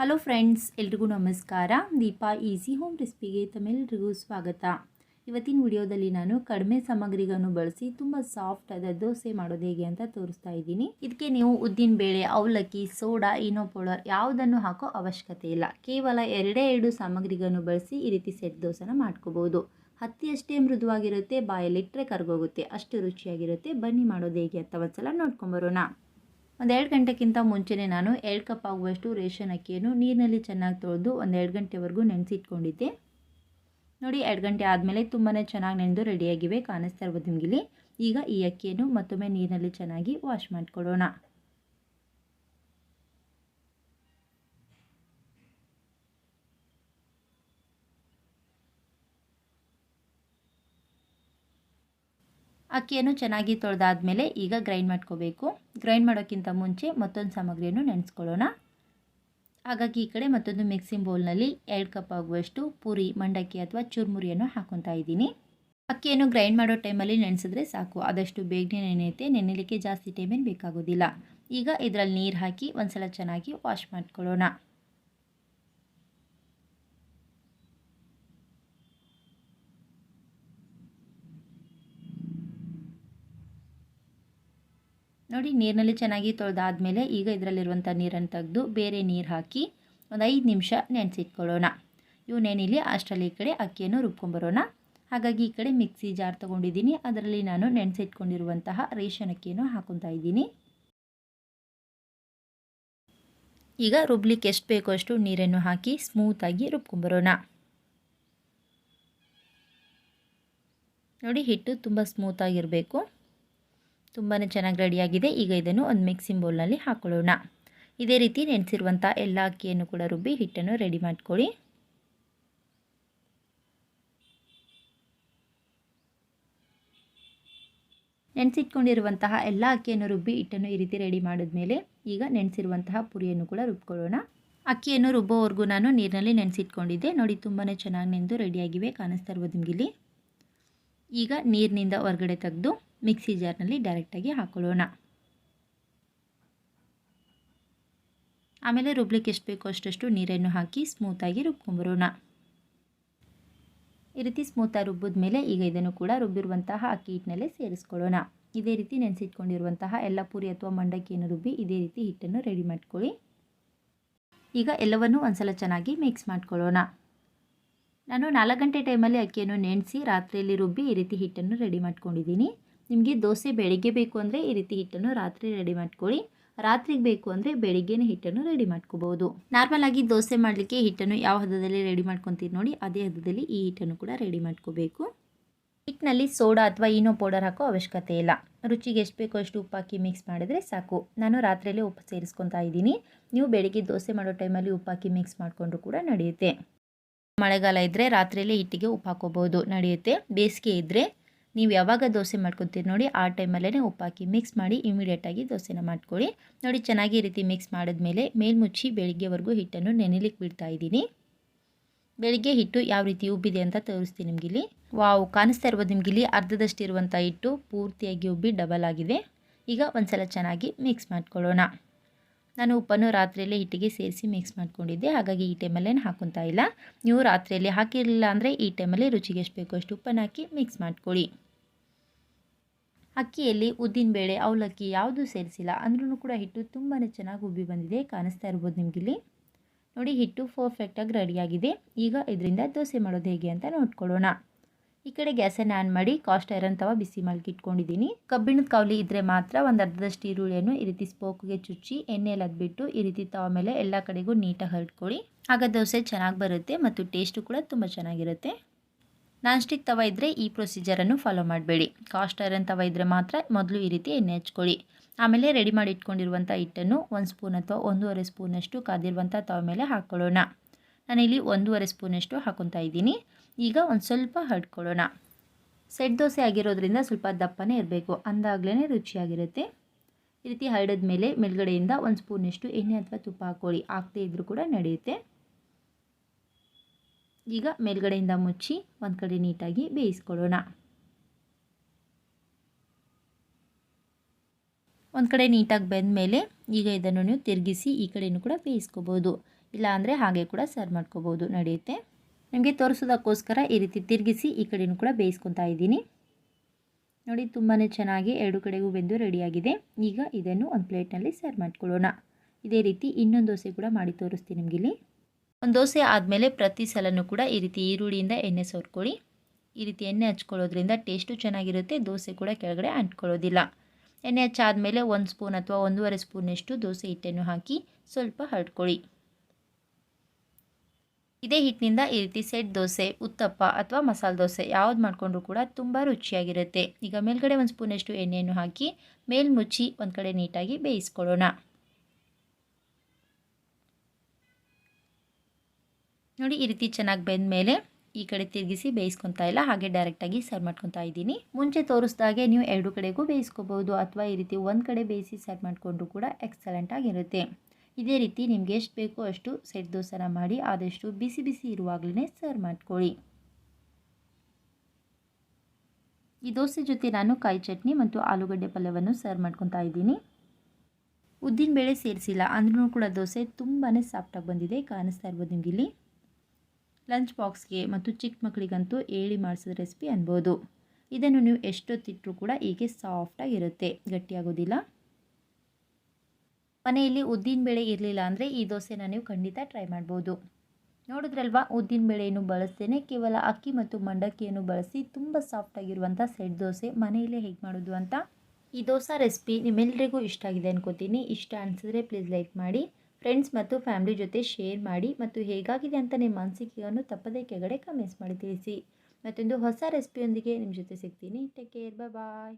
Hello friends, ಎಲ್ರಿಗೂ ನಮಸ್ಕಾರ. Deepa easy home ರೆಸಿಪಿಗೆ ತಮ್ಮೆಲ್ಲರಿಗೂ ಸ್ವಾಗತ. ಇವತ್ತಿನ ವಿಡಿಯೋದಲ್ಲಿ ನಾನು ಕಡಿಮೆ ಸಾಮಗ್ರಿಗಳನ್ನು ಬಳಸಿ ತುಂಬ ಸಾಫ್ಟ್ ಆದ ದೋಸೆ ಮಾಡೋದು ಹೇಗೆ ಅಂತ ತೋರಿಸ್ತಾ ಇದ್ದೀನಿ. ಇದಕ್ಕೆ ನೀವು ಉದ್ದಿನ ಬೇಳೆ, ಅವಲಕ್ಕಿ, ಸೋಡಾ ಇನೋ ಪೌಡರ್ ಯಾವುದನ್ನು ಹಾಕೋ ಅವಶ್ಯಕತೆ ಇಲ್ಲ. ಕೇವಲ ಎರಡೇ ಎರಡು ಸಾಮಗ್ರಿಗಳನ್ನು ಬಳಸಿ ಈ ರೀತಿ ಸೆಟ್ ದೋಸೆನ ಮಾಡ್ಕೋಬೋದು ಹತ್ತಿಯಷ್ಟೇ ಮೃದುವಾಗಿರುತ್ತೆ ಬಾಯಲ್ಲಿಟ್ಟರೆ ಕರ್ಗೋಗುತ್ತೆ, ಅಷ್ಟು ರುಚಿಯಾಗಿರುತ್ತೆ. ಬನ್ನಿ ಮಾಡೋದು ಹೇಗೆ ಅಂತ ಒಂದ್ಸಲ ನೋಡ್ಕೊಂಬರೋಣ ಒಂದು ಎರಡು ಗಂಟೆಗಿಂತ ಮುಂಚೆನೇ ನಾನು ಎರಡು ಕಪ್ ಆಗುವಷ್ಟು ರೇಷನ್ ಅಕ್ಕಿಯನ್ನು ನೀರಿನಲ್ಲಿ ಚೆನ್ನಾಗಿ ತೊಳೆದು ಒಂದು ಎರಡು ಗಂಟೆವರೆಗೂ ನೆನೆಸಿಟ್ಕೊಂಡಿದ್ದೆ. ನೋಡಿ, ಎರಡು ಗಂಟೆ ಆದಮೇಲೆ ತುಂಬಾ ಚೆನ್ನಾಗಿ ನೆನೆದು ರೆಡಿಯಾಗಿವೆ, ಕಾಣಿಸ್ತಾ ಇರ್ಬೋದು ನಿಮಗಿಲ್ಲಿ. ಈಗ ಈ ಅಕ್ಕಿಯನ್ನು ಮತ್ತೊಮ್ಮೆ ನೀರಿನಲ್ಲಿ ಚೆನ್ನಾಗಿ ವಾಶ್ ಮಾಡಿಕೊಡೋಣ ಅಕ್ಕಿಯನ್ನು ಚೆನ್ನಾಗಿ ತೊಳೆದಾದ್ಮೇಲೆ ಈಗ ಗ್ರೈಂಡ್ ಮಾಡ್ಕೋಬೇಕು. ಗ್ರೈಂಡ್ ಮಾಡೋಕ್ಕಿಂತ ಮುಂಚೆ ಮತ್ತೊಂದು ಸಾಮಗ್ರಿಯನ್ನು ನೆನೆಸ್ಕೊಳ್ಳೋಣ. ಹಾಗಾಗಿ ಈ ಕಡೆ ಮತ್ತೊಂದು ಮಿಕ್ಸಿಂಗ್ ಬೌಲ್ನಲ್ಲಿ ಎರಡು ಕಪ್ ಆಗುವಷ್ಟು ಪೂರಿ, ಮಂಡಕ್ಕಿ ಅಥವಾ ಚುರುಮುರಿಯನ್ನು ಹಾಕೊತಾ ಇದ್ದೀನಿ. ಅಕ್ಕಿಯನ್ನು ಗ್ರೈಂಡ್ ಮಾಡೋ ಟೈಮಲ್ಲಿ ನೆನೆಸಿದ್ರೆ ಸಾಕು. ಆದಷ್ಟು ಬೇಗನೆ ನೆನೆಯುತ್ತೆ. ನೆನೆಯಲಿಕ್ಕೆ ಜಾಸ್ತಿ ಟೈಮೇನು ಬೇಕಾಗೋದಿಲ್ಲ. ಈಗ ಇದರಲ್ಲಿ ನೀರು ಹಾಕಿ ಒಂದ್ಸಲ ಚೆನ್ನಾಗಿ ವಾಶ್ ಮಾಡ್ಕೊಳ್ಳೋಣ. ನೋಡಿ, ನೀರಿನಲ್ಲಿ ಚೆನ್ನಾಗಿ ತೊಳೆದಾದಮೇಲೆ ಈಗ ಇದರಲ್ಲಿರುವಂಥ ನೀರನ್ನು ತೆಗೆದು ಬೇರೆ ನೀರು ಹಾಕಿ ಒಂದು ಐದು ನಿಮಿಷ ನೆನೆಸಿಟ್ಕೊಳ್ಳೋಣ. ಇವು ನೆನಿಲಿ, ಅಷ್ಟರಲ್ಲಿ ಈ ಕಡೆ ಅಕ್ಕಿಯನ್ನು ರುಬ್ಕೊಂಬರೋಣ. ಹಾಗಾಗಿ ಈ ಕಡೆ ಮಿಕ್ಸಿ ಜಾರ್ ತೊಗೊಂಡಿದ್ದೀನಿ. ಅದರಲ್ಲಿ ನಾನು ನೆನೆಸಿಟ್ಕೊಂಡಿರುವಂತಹ ರೇಷನ್ ಅಕ್ಕಿಯನ್ನು ಹಾಕೊತಾ ಇದ್ದೀನಿ. ಈಗ ರುಬ್ಲಿಕ್ಕೆ ಎಷ್ಟು ಬೇಕೋ ಅಷ್ಟು ನೀರನ್ನು ಹಾಕಿ ಸ್ಮೂತಾಗಿ ರುಬ್ಕೊಂಬರೋಣ. ನೋಡಿ, ಹಿಟ್ಟು ತುಂಬ ಸ್ಮೂತಾಗಿರಬೇಕು ತುಂಬಾ ಚೆನ್ನಾಗಿ ರೆಡಿಯಾಗಿದೆ ಈಗ ಇದನ್ನು ಒಂದು ಮಿಕ್ಸಿಂಗ್ ಬೌಲ್ನಲ್ಲಿ ಹಾಕೊಳ್ಳೋಣ. ಇದೇ ರೀತಿ ನೆನೆಸಿರುವಂಥ ಎಲ್ಲ ಅಕ್ಕಿಯನ್ನು ಕೂಡ ರುಬ್ಬಿ ಹಿಟ್ಟನ್ನು ರೆಡಿ ಮಾಡ್ಕೊಳ್ಳಿ. ನೆನೆಸಿಟ್ಕೊಂಡಿರುವಂತಹ ಎಲ್ಲ ಅಕ್ಕಿಯನ್ನು ರುಬ್ಬಿ ಹಿಟ್ಟನ್ನು ಈ ರೀತಿ ರೆಡಿ ಮಾಡಿದ್ಮೇಲೆ ಈಗ ನೆನೆಸಿರುವಂತಹ ಪುರಿಯನ್ನು ಕೂಡ ರುಬ್ಕೊಳ್ಳೋಣ. ಅಕ್ಕಿಯನ್ನು ರುಬ್ಬೋವರೆಗೂ ನಾನು ನೀರಿನಲ್ಲಿ ನೆನೆಸಿಟ್ಕೊಂಡಿದ್ದೆ. ನೋಡಿ ತುಂಬಾ ಚೆನ್ನಾಗಿ ನೆಂದು ರೆಡಿಯಾಗಿವೆ ಕಾಣಿಸ್ತಾ ಇರ್ಬೋದು ನಿಮಗಿಲ್ಲಿ. ಈಗ ನೀರಿನಿಂದ ಹೊರಗಡೆ ತೆಗೆದು ಮಿಕ್ಸಿ ಜಾರ್ನಲ್ಲಿ ಡೈರೆಕ್ಟಾಗಿ ಹಾಕೊಳ್ಳೋಣ. ಆಮೇಲೆ ರುಬ್ಲಿಕ್ಕೆ ಎಷ್ಟು ಬೇಕೋ ಅಷ್ಟಷ್ಟು ನೀರನ್ನು ಹಾಕಿ ಸ್ಮೂತಾಗಿ ರುಬ್ಕೊಂಬರೋಣ. ಈ ರೀತಿ ಸ್ಮೂತಾಗಿ ರುಬ್ಬಿದ ಮೇಲೆ ಈಗ ಇದನ್ನು ಕೂಡ ರುಬ್ಬಿರುವಂತಹ ಅಕ್ಕಿ ಹಿಟ್ಟಿನಲ್ಲೇ ಸೇರಿಸ್ಕೊಳ್ಳೋಣ. ಇದೇ ರೀತಿ ನೆನೆಸಿಟ್ಕೊಂಡಿರುವಂತಹ ಎಲ್ಲ ಪೂರಿ ಅಥವಾ ಮಂಡಕ್ಕಿಯನ್ನು ರುಬ್ಬಿ ಇದೇ ರೀತಿ ಹಿಟ್ಟನ್ನು ರೆಡಿ ಮಾಡ್ಕೊಳ್ಳಿ. ಈಗ ಎಲ್ಲವನ್ನೂ ಒಂದ್ಸಲ ಚೆನ್ನಾಗಿ ಮಿಕ್ಸ್ ಮಾಡ್ಕೊಳ್ಳೋಣ. ನಾನು ನಾಲ್ಕು ಗಂಟೆ ಟೈಮಲ್ಲಿ ಅಕ್ಕಿಯನ್ನು ನೆನೆಸಿ ರಾತ್ರಿಯಲ್ಲಿ ರುಬ್ಬಿ ಈ ರೀತಿ ಹಿಟ್ಟನ್ನು ರೆಡಿ ಮಾಡ್ಕೊಂಡಿದ್ದೀನಿ. ನಿಮಗೆ ದೋಸೆ ಬೆಳಿಗ್ಗೆ ಬೇಕು ಅಂದರೆ ಈ ರೀತಿ ಹಿಟ್ಟನ್ನು ರಾತ್ರಿ ರೆಡಿ ಮಾಡ್ಕೊಳ್ಳಿ. ರಾತ್ರಿಗೆ ಬೇಕು ಅಂದರೆ ಬೆಳಿಗ್ಗೆನೇ ಹಿಟ್ಟನ್ನು ರೆಡಿ ಮಾಡ್ಕೋಬೋದು. ನಾರ್ಮಲ್ ಆಗಿ ದೋಸೆ ಮಾಡಲಿಕ್ಕೆ ಹಿಟ್ಟನ್ನು ಯಾವ ಹದದಲ್ಲಿ ರೆಡಿ ಮಾಡ್ಕೊತೀರಿ ನೋಡಿ, ಅದೇ ಹದದಲ್ಲಿ ಈ ಹಿಟ್ಟನ್ನು ಕೂಡ ರೆಡಿ ಮಾಡ್ಕೋಬೇಕು. ಹಿಟ್ಟಿನಲ್ಲಿ ಸೋಡಾ ಅಥವಾ ಈನೋ ಪೌಡರ್ ಹಾಕೋ ಅವಶ್ಯಕತೆ ಇಲ್ಲ. ರುಚಿಗೆ ಎಷ್ಟು ಬೇಕೋ ಅಷ್ಟು ಉಪ್ಪು ಹಾಕಿ ಮಿಕ್ಸ್ ಮಾಡಿದರೆ ಸಾಕು. ನಾನು ರಾತ್ರಿಯಲ್ಲೇ ಉಪ್ಪು ಸೇರಿಸ್ಕೊತಾ ಇದ್ದೀನಿ. ನೀವು ಬೆಳಿಗ್ಗೆ ದೋಸೆ ಮಾಡೋ ಟೈಮಲ್ಲಿ ಉಪ್ಪು ಹಾಕಿ ಮಿಕ್ಸ್ ಮಾಡಿಕೊಂಡ್ರು ಕೂಡ ನಡೆಯುತ್ತೆ. ಮಳೆಗಾಲ ಇದ್ದರೆ ರಾತ್ರಿಯಲ್ಲಿ ಹಿಟ್ಟಿಗೆ ಉಪ್ಪು ಹಾಕೋಬೋದು ನಡೆಯುತ್ತೆ. ಬೇಸಿಗೆ ಇದ್ದರೆ ನೀವು ಯಾವಾಗ ದೋಸೆ ಮಾಡ್ಕೊತೀರಿ ನೋಡಿ, ಆ ಟೈಮಲ್ಲೇ ಉಪ್ಪು ಹಾಕಿ ಮಿಕ್ಸ್ ಮಾಡಿ ಇಮಿಡಿಯೇಟಾಗಿ ದೋಸೆನ ಮಾಡ್ಕೊಳ್ಳಿ. ನೋಡಿ, ಚೆನ್ನಾಗಿ ರೀತಿ ಮಿಕ್ಸ್ ಮಾಡಿದ್ಮೇಲೆ ಮೇಲ್ಮುಚ್ಚಿ ಬೆಳಿಗ್ಗೆವರೆಗೂ ಹಿಟ್ಟನ್ನು ನೆನೆಲಿಕ್ಕೆ ಬಿಡ್ತಾ ಇದ್ದೀನಿ. ಬೆಳಿಗ್ಗೆ ಹಿಟ್ಟು ಯಾವ ರೀತಿ ಉಬ್ಬಿದೆ ಅಂತ ತೋರಿಸ್ತೀನಿ ನಿಮಗಿಲ್ಲಿ. ವಾವು, ಕಾಣಿಸ್ತಾ ಇರ್ಬೋದು ನಿಮಗಿಲ್ಲಿ. ಅರ್ಧದಷ್ಟು ಇರುವಂಥ ಹಿಟ್ಟು ಪೂರ್ತಿಯಾಗಿ ಉಬ್ಬಿ ಡಬಲ್ ಆಗಿದೆ. ಈಗ ಒಂದು ಸಲ ಚೆನ್ನಾಗಿ ಮಿಕ್ಸ್ ಮಾಡ್ಕೊಳ್ಳೋಣ. ನಾನು ಉಪ್ಪನ್ನು ರಾತ್ರಿಯಲ್ಲೇ ಹಿಟ್ಟಿಗೆ ಸೇರಿಸಿ ಮಿಕ್ಸ್ ಮಾಡ್ಕೊಂಡಿದ್ದೆ. ಹಾಗಾಗಿ ಈ ಟೈಮಲ್ಲೇನು ಹಾಕೊತಾ ಇಲ್ಲ. ನೀವು ರಾತ್ರಿಯಲ್ಲಿ ಹಾಕಿರಲಿಲ್ಲ ಅಂದರೆ ಈ ಟೈಮಲ್ಲಿ ರುಚಿಗೆ ಎಷ್ಟು ಬೇಕೋ ಅಷ್ಟು ಉಪ್ಪನ್ನು ಹಾಕಿ ಮಿಕ್ಸ್ ಮಾಡ್ಕೊಳ್ಳಿ. ಅಕ್ಕಿಯಲ್ಲಿ ಉದ್ದಿನಬೇಳೆ ಅವಲಕ್ಕಿ ಯಾವುದೂ ಸೇರಿಸಿಲ್ಲ ಅಂದ್ರೂ ಕೂಡ ಹಿಟ್ಟು ತುಂಬಾ ಚೆನ್ನಾಗಿ ಉಬ್ಬಿ ಬಂದಿದೆ. ಕಾಣಿಸ್ತಾ ಇರ್ಬೋದು ನಿಮಗಿಲ್ಲಿ. ನೋಡಿ, ಹಿಟ್ಟು ಪರ್ಫೆಕ್ಟಾಗಿ ರೆಡಿಯಾಗಿದೆ ಈಗ ಇದರಿಂದ ದೋಸೆ ಮಾಡೋದು ಹೇಗೆ ಅಂತ ನೋಡ್ಕೊಳ್ಳೋಣ. ಈ ಕಡೆ ಗ್ಯಾಸನ್ನು ಆನ್ ಮಾಡಿ ಕಾಸ್ಟ್ ಐರನ್ ತವ ಬಿಸಿ ಮಾಡಿ ಇಟ್ಕೊಂಡಿದ್ದೀನಿ. ಕಬ್ಬಿಣದ ಕಾವಲಿ ಇದ್ದರೆ ಮಾತ್ರ ಒಂದು ಅರ್ಧದಷ್ಟು ಈರುಳ್ಳಿಯನ್ನು ಈ ರೀತಿ ಸ್ಪೋಕ್ಗೆ ಚುಚ್ಚಿ ಎಣ್ಣೆಯಲ್ಲಿ ಅದ್ಬಿಟ್ಟು ಈ ರೀತಿ ತವ ಮೇಲೆ ಎಲ್ಲ ಕಡೆಗೂ ನೀಟಾಗಿ ಹರಡ್ಕೊಳ್ಳಿ. ಆಗ ದೋಸೆ ಚೆನ್ನಾಗಿ ಬರುತ್ತೆ ಮತ್ತು ಟೇಸ್ಟು ಕೂಡ ತುಂಬ ಚೆನ್ನಾಗಿರುತ್ತೆ. ನಾನ್ ಸ್ಟಿಕ್ ತವ ಇದ್ದರೆ ಈ ಪ್ರೊಸೀಜರನ್ನು ಫಾಲೋ ಮಾಡಬೇಡಿ. ಕಾಸ್ಟ್ ಐರನ್ ತವ ಇದ್ದರೆ ಮಾತ್ರ ಮೊದಲು ಈ ರೀತಿ ಎಣ್ಣೆ ಹಚ್ಕೊಳ್ಳಿ. ಆಮೇಲೆ ರೆಡಿ ಮಾಡಿ ಇಟ್ಕೊಂಡಿರುವಂಥ ಹಿಟ್ಟನ್ನು ಒಂದು ಸ್ಪೂನ್ ಅಥವಾ ಒಂದೂವರೆ ಸ್ಪೂನಷ್ಟು ಕಾದಿರುವಂಥ ತವ ಮೇಲೆ ಹಾಕ್ಕೊಳ್ಳೋಣ ನಾನಿಲ್ಲಿ ಒಂದೂವರೆ ಸ್ಪೂನಷ್ಟು ಹಾಕೊತಾ ಇದ್ದೀನಿ. ಈಗ ಒಂದು ಸ್ವಲ್ಪ ಹಡ್ಕೊಳ್ಳೋಣ ಸೆಟ್ ದೋಸೆ ಆಗಿರೋದ್ರಿಂದ ಸ್ವಲ್ಪ ದಪ್ಪನೇ ಇರಬೇಕು. ಅಂದಾಗಲೇ ರುಚಿಯಾಗಿರುತ್ತೆ. ಈ ರೀತಿ ಹರಡಿದ ಮೇಲೆ ಮೇಲ್ಗಡೆಯಿಂದ ಒಂದು ಸ್ಪೂನಷ್ಟು ಎಣ್ಣೆ ಅಥವಾ ತುಪ್ಪ ಹಾಕ್ಕೊಳ್ಳಿ. ಹಾಕದೇ ಇದ್ದರೂ ಕೂಡ ನಡೆಯುತ್ತೆ. ಈಗ ಮೇಲ್ಗಡೆಯಿಂದ ಮುಚ್ಚಿ ಒಂದು ಕಡೆ ನೀಟಾಗಿ ಬೇಯಿಸ್ಕೊಳ್ಳೋಣ. ಒಂದು ಕಡೆ ನೀಟಾಗಿ ಬೆಂದ ಮೇಲೆ ಈಗ ಇದನ್ನು ನೀವು ತಿರುಗಿಸಿ ಈ ಕಡೆಯೂ ಕೂಡ ಬೇಯಿಸ್ಕೋಬೋದು. ಇಲ್ಲಾಂದರೆ ಹಾಗೆ ಕೂಡ ಸರ್ವ್ ಮಾಡ್ಕೋಬೋದು. ನಡೆಯುತ್ತೆ. ನಿಮಗೆ ತೋರಿಸೋದಕ್ಕೋಸ್ಕರ ಈ ರೀತಿ ತಿರುಗಿಸಿ ಈ ಕಡೆಯೂ ಕೂಡ ಬೇಯಿಸ್ಕೊತಾ ಇದ್ದೀನಿ. ನೋಡಿ ತುಂಬಾ ಚೆನ್ನಾಗಿ ಎರಡು ಕಡೆಗೂ ಬೆಂದು ರೆಡಿಯಾಗಿದೆ. ಈಗ ಇದನ್ನು ಒಂದು ಪ್ಲೇಟ್ನಲ್ಲಿ ಸರ್ವ್ ಮಾಡ್ಕೊಳ್ಳೋಣ. ಇದೇ ರೀತಿ ಇನ್ನೊಂದು ದೋಸೆ ಕೂಡ ಮಾಡಿ ತೋರಿಸ್ತೀನಿ ನಿಮಗೆ ಇಲ್ಲಿ ಒಂದು ದೋಸೆ ಆದಮೇಲೆ ಪ್ರತಿ ಸಲನೂ ಕೂಡ ಈ ರೀತಿ ಈರುಳ್ಳಿಯಿಂದ ಎಣ್ಣೆ ಸೋರ್ಕೊಳ್ಳಿ ಈ ರೀತಿ ಎಣ್ಣೆ ಹಚ್ಕೊಳ್ಳೋದ್ರಿಂದ ಟೇಸ್ಟು ಚೆನ್ನಾಗಿರುತ್ತೆ, ದೋಸೆ ಕೂಡ ಕೆಳಗಡೆ ಅಂಟ್ಕೊಳ್ಳೋದಿಲ್ಲ. ಎಣ್ಣೆ ಹಚ್ಚಾದಮೇಲೆ ಒಂದು ಸ್ಪೂನ್ ಅಥವಾ ಒಂದೂವರೆ ಸ್ಪೂನಷ್ಟು ದೋಸೆ ಹಿಟ್ಟನ್ನು ಹಾಕಿ ಸ್ವಲ್ಪ ಹರಡ್ಕೊಳ್ಳಿ. ಇದೇ ಹಿಟ್ಟಿನಿಂದ ಈ ರೀತಿ ಸೆಟ್ ದೋಸೆ, ಉತ್ತಪ್ಪ ಅಥವಾ ಮಸಾಲೆ ದೋಸೆ ಯಾವ್ದು ಮಾಡಿಕೊಂಡ್ರೂ ಕೂಡ ತುಂಬ ರುಚಿಯಾಗಿರುತ್ತೆ. ಈಗ ಮೇಲ್ಗಡೆ ಒಂದು ಸ್ಪೂನಷ್ಟು ಎಣ್ಣೆಯನ್ನು ಹಾಕಿ ಮೇಲ್ಮುಚ್ಚಿ ಒಂದು ಕಡೆ ನೀಟಾಗಿ ಬೇಯಿಸ್ಕೊಳ್ಳೋಣ. ನೋಡಿ ಈ ರೀತಿ ಚೆನ್ನಾಗಿ ಬೆಂದ ಮೇಲೆ ಈ ಕಡೆ ತಿರುಗಿಸಿ ಬೇಯಿಸ್ಕೊತಾ ಇಲ್ಲ, ಹಾಗೆ ಡೈರೆಕ್ಟಾಗಿ ಸರ್ವ್ ಮಾಡ್ಕೊತಾ ಇದ್ದೀನಿ. ಮುಂಚೆ ತೋರಿಸ್ದಾಗೆ ನೀವು ಎರಡು ಕಡೆಗೂ ಬೇಯಿಸ್ಕೋಬೋದು ಅಥವಾ ಈ ರೀತಿ ಒಂದು ಕಡೆ ಬೇಯಿಸಿ ಸರ್ವ್ ಮಾಡಿಕೊಂಡ್ರು ಕೂಡ ಎಕ್ಸಲೆಂಟ್ ಆಗಿರುತ್ತೆ. ಇದೇ ರೀತಿ ನಿಮಗೆ ಎಷ್ಟು ಬೇಕೋ ಅಷ್ಟು ಸೆಟ್ ದೋಸೆನ ಮಾಡಿ ಆದಷ್ಟು ಬಿಸಿ ಬಿಸಿ ಇರುವಾಗಲೇ ಸರ್ವ್ ಮಾಡ್ಕೊಳ್ಳಿ. ಈ ದೋಸೆ ಜೊತೆ ನಾನು ಕಾಯಿ ಚಟ್ನಿ ಮತ್ತು ಆಲೂಗಡ್ಡೆ ಪಲ್ಯವನ್ನು ಸರ್ವ್ ಮಾಡ್ಕೊತಾ ಇದ್ದೀನಿ. ಉದ್ದಿನಬೇಳೆ ಸೇರಿಸಿಲ್ಲ, ಅಂದ್ರೂ ಕೂಡ ದೋಸೆ ತುಂಬಾ ಸಾಫ್ಟಾಗಿ ಬಂದಿದೆ, ಕಾಣಿಸ್ತಾ ಇರ್ಬೋದು ನಿಮಗೆ ಇಲ್ಲಿ. ಲಂಚ್ ಬಾಕ್ಸ್ಗೆ ಮತ್ತು ಚಿಕ್ಕ ಮಕ್ಕಳಿಗಂತೂ ಏಳಿ ಮಾಡಿಸಿದ ರೆಸಿಪಿ ಅನ್ಬೋದು. ಇದನ್ನು ನೀವು ಎಷ್ಟೊತ್ತಿಟ್ಟರೂ ಕೂಡ ಹೀಗೆ ಸಾಫ್ಟಾಗಿರುತ್ತೆ ಗಟ್ಟಿಯಾಗೋದಿಲ್ಲ. ಮನೆಯಲ್ಲಿ ಉದ್ದಿನ ಬೇಳೆ ಇರಲಿಲ್ಲ ಅಂದರೆ ಈ ದೋಸೆನ ನೀವು ಖಂಡಿತ ಟ್ರೈ ಮಾಡ್ಬೋದು. ನೋಡಿದ್ರಲ್ವಾ? ಉದ್ದಿನ ಬೇಳೆಯನ್ನು ಬಳಸ್ತೇನೆ. ಕೇವಲ ಅಕ್ಕಿ ಮತ್ತು ಮಂಡಕ್ಕಿಯನ್ನು ಬಳಸಿ ತುಂಬ ಸಾಫ್ಟಾಗಿರುವಂಥ ಸೆಟ್ ದೋಸೆ ಮನೆಯಲ್ಲೇ ಹೇಗೆ ಮಾಡೋದು ಅಂತ ಈ ದೋಸೆ ರೆಸಿಪಿ ನಿಮ್ಮೆಲ್ಲರಿಗೂ ಇಷ್ಟ ಆಗಿದೆ ಅನ್ಕೋತೀನಿ. ಇಷ್ಟ ಅನಿಸಿದ್ರೆ ಪ್ಲೀಸ್ ಲೈಕ್ ಮಾಡಿ ಫ್ರೆಂಡ್ಸ್ ಮತ್ತು ಫ್ಯಾಮಿಲಿ ಜೊತೆ ಶೇರ್ ಮಾಡಿ ಮತ್ತು ಹೇಗಾಗಿದೆ ಅಂತ ನಿಮ್ಮ ಅನಿಸಿಕೆಯನ್ನು ತಪ್ಪದೇ ಕೆಳಗಡೆ ಕಮೆಂಟ್ಸ್ ಮಾಡಿ ತಿಳಿಸಿ. ಮತ್ತೊಂದು ಹೊಸ ರೆಸಿಪಿಯೊಂದಿಗೆ ನಿಮ್ಮ ಜೊತೆ ಸಿಗ್ತೀನಿ. Take care bye